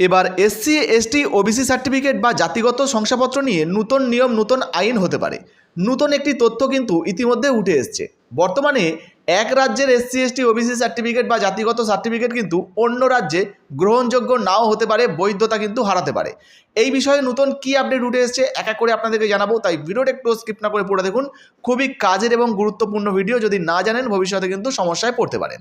এবার SC ST OBC certificate বা জাতিগত শংসাপত্র নিয়ে নূতন নিয়ম, নূতন আইন হতে পারে। নূতন একটি তথ্য কিন্তু ইতিমধ্যে উঠে এসছে। বর্তমানে এক রাজ্যের এসসি এসটি ওবিসি সার্টিফিকেট বা জাতিগত সার্টিফিকেট কিন্তু অন্য রাজ্যে গ্রহণযোগ্য নাও হতে পারে, বৈধতা কিন্তু হারাতে পারে। এই বিষয়ে নতুন কি আপডেট উঠে এসছে, এক এক করে আপনাদেরকে জানাব। তাই ভিডিওটা একটু স্কিপ না করে পড়ে দেখুন। খুবই কাজের এবং গুরুত্বপূর্ণ ভিডিও যদি না জানেন ভবিষ্যতে কিন্তু সমস্যায় পড়তে পারেন।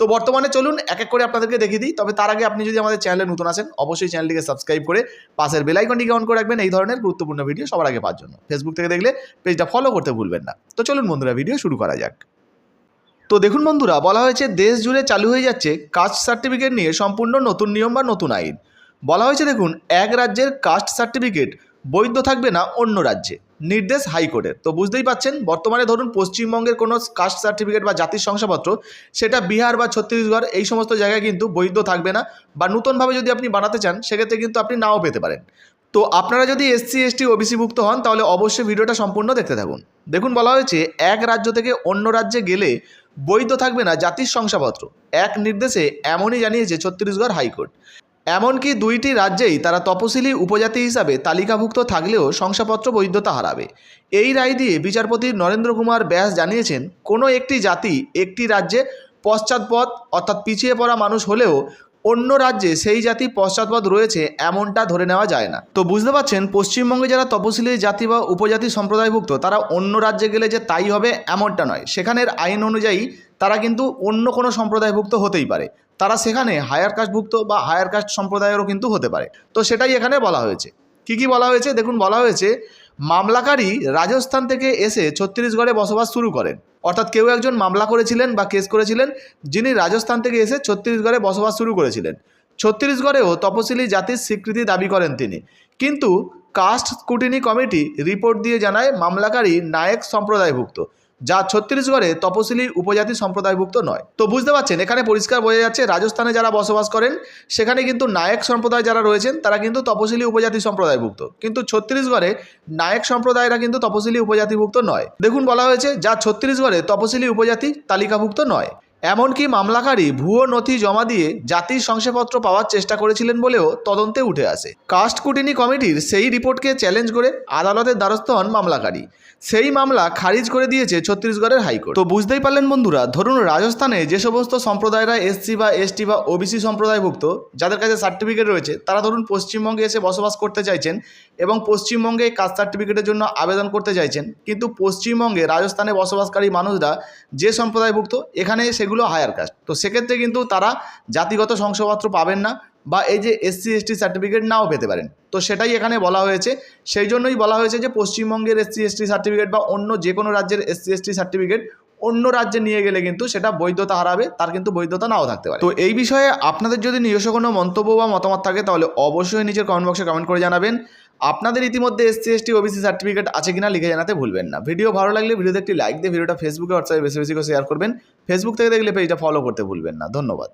তো বর্তমানে চলুন এক এক করে আপনাদেরকে দেখিয়ে দিই। তবে তার আগে আপনি যদি আমাদের চ্যানেলে নতুন আসেন, অবশ্যই চ্যানেলটিকে সাবস্ক্রাইব করে পাশের বেলাইকনটিকে অন করে রাখবেন। এই ধরনের গুরুত্বপূর্ণ ভিডিও সবার আগে পাওয়ার জন্য। ফেসবুক থেকে দেখলে পেজটা ফলো করতে ভুলবেন না। তো চলুন বন্ধুরা ভিডিও শুরু করা যাক। তো দেখুন বন্ধুরা, বলা হয়েছে দেশ জুড়ে চালু হয়ে যাচ্ছে কাস্ট সার্টিফিকেট নিয়ে সম্পূর্ণ নতুন নিয়ম বা নতুন আইন। বলা হয়েছে দেখুন, এক রাজ্যের কাস্ট সার্টিফিকেট বৈধ থাকবে না অন্য রাজ্যে। নির্দেশ হাইকোর্টের। তো বুঝতেই পাচ্ছেন, বর্তমানে ধরুন পশ্চিমবঙ্গের কোনো কাস্ট সার্টিফিকেট বা জাতির শংসাপত্র, সেটা বিহার বা ছত্তিশগড়, এই সমস্ত জায়গায় কিন্তু বৈধ থাকবে না বা নতুনভাবে যদি আপনি বানাতে চান, সেক্ষেত্রে কিন্তু আপনি নাও পেতে পারেন। তো আপনারা যদি এসসি, এসটি ওবিসিভুক্ত হন, তাহলে অবশ্যই ভিডিওটা সম্পূর্ণ দেখতে থাকুন। দেখুন, বলা হয়েছে এক রাজ্য থেকে অন্য রাজ্যে গেলে বৈধ থাকবে না জাতির শংসাপত্র। এক নির্দেশে এমনই জানিয়েছে ছত্তিশগড় হাইকোর্ট। এমনকি দুইটি রাজ্যেই তারা তপশিলি উপজাতি হিসাবে তালিকাভুক্ত থাকলেও শংসাপত্র বৈধতা হারাবে। এই রায় দিয়ে বিচারপতি নরেন্দ্র কুমার ব্যাস জানিয়েছেন, কোনো একটি জাতি একটি রাজ্যে পশ্চাৎপদ অর্থাৎ পিছিয়ে পড়া মানুষ হলেও অন্য রাজ্যে সেই জাতি পশ্চাৎপদ রয়েছে, এমনটা ধরে নেওয়া যায় না। তো বুঝতে পারছেন, পশ্চিমবঙ্গে যারা তপশিলি জাতি বা উপজাতি সম্প্রদায়ভুক্ত, তারা অন্য রাজ্যে গেলে যে তাই হবে এমনটা নয়। সেখানের আইন অনুযায়ী তারা কিন্তু অন্য কোনো সম্প্রদায়ভুক্ত হতেই পারে। তারা সেখানে হায়ার কাস্টভুক্ত বা হায়ার কাস্ট সম্প্রদায়েরও কিন্তু হতে পারে। তো সেটাই এখানে বলা হয়েছে। কি কি বলা হয়েছে? দেখুন, বলা হয়েছে মামলাকারী রাজস্থান থেকে এসে ছত্তিশগড়ে বসবাস শুরু করেন। অর্থাৎ কেউ একজন মামলা করেছিলেন বা কেস করেছিলেন, যিনি রাজস্থান থেকে এসে ছত্তিশগড়ে বসবাস শুরু করেছিলেন। ছত্তিশগড়েও তপশিলি জাতির স্বীকৃতি দাবি করেন তিনি। কিন্তু কাস্ট স্কুটিনি কমিটি রিপোর্ট দিয়ে জানায়, মামলাকারী নায়ক সম্প্রদায়ভুক্ত। যা ছত্তিশগড়ে তপশিলি উপজাতি সম্প্রদায়ভুক্ত নয়। তো বুঝতে পারছেন, এখানে পরিষ্কার বোঝা যাচ্ছে রাজস্থানে যারা বসবাস করেন, সেখানে কিন্তু নায়ক সম্প্রদায় যারা রয়েছেন, তারা কিন্তু তপশিলি উপজাতি সম্প্রদায়ভুক্ত। কিন্তু ছত্তিশগড়ে নায়ক সম্প্রদায়রা কিন্তু তপশিলি উপজাতিভুক্ত নয়। দেখুন বলা হয়েছে, যা ছত্তিশগড়ে তপশিলি উপজাতি তালিকাভুক্ত নয়। এমনকি মামলাকারী ভুয়ো নথি জমা দিয়ে জাতির শংসাপত্র পাওয়ার চেষ্টা করেছিলেন বলেও তদন্তে উঠে আসে। কাস্ট কুটিনি কমিটির সেই রিপোর্টকে চ্যালেঞ্জ করে আদালতের দ্বারস্থ হন মামলাকারী। সেই মামলা খারিজ করে দিয়েছে ছত্তিশগড়ের হাইকোর্ট। তো বুঝতেই পারলেন বন্ধুরা, ধরুন রাজস্থানে যে সমস্ত সম্প্রদায়রা এসসি বা এসটি বা ওবিসি সম্প্রদায়ভুক্ত, যাদের কাছে সার্টিফিকেট রয়েছে, তারা ধরুন পশ্চিমবঙ্গে এসে বসবাস করতে চাইছেন এবং পশ্চিমবঙ্গে কাস্ট সার্টিফিকেটের জন্য আবেদন করতে চাইছেন। কিন্তু পশ্চিমবঙ্গে রাজস্থানে বসবাসকারী মানুষরা যে সম্প্রদায়ভুক্ত, এখানে সেগুলো হায়ার কাস্ট তো সেক্ষেত্রে কিন্তু তারা জাতিগত শংসাপত্র পাবেন না বা এই যে এসসি এসটি সার্টিফিকেট নাও পেতে পারেন। তো সেটাই এখানে বলা হয়েছে। সেই জন্যই বলা হয়েছে যে পশ্চিমবঙ্গের এসসি এসটি সার্টিফিকেট বা অন্য যে কোনো রাজ্যের এসসি এসটি সার্টিফিকেট অন্য রাজ্যে নিয়ে গেলে কিন্তু সেটা বৈধতা হারাবে, তার কিন্তু বৈধতা নাও থাকতে পারে। তো এই বিষয়ে আপনাদের যদি নিজস্ব কোনো মন্তব্য বা মতামত থাকে, তাহলে অবশ্যই নিজের কমেন্ট বক্সে কমেন্ট করে জানাবেন। আপনাদের ইতিমধ্যে এসসি এসটি ওবিসি সার্টিফিকেট আছে কিনা লিখে জানাতে ভুলবেন না। ভিডিও ভালো লাগলে ভিডিওতে একটি লাইক দিয়ে ভিডিওটা ফেসবুকে হোয়াটসঅ্যাপে বেশি বেশি করে শেয়ার করবেন। ফেসবুক থেকে দেখলে পেজটা ফলো করতে ভুলবেন না। ধন্যবাদ।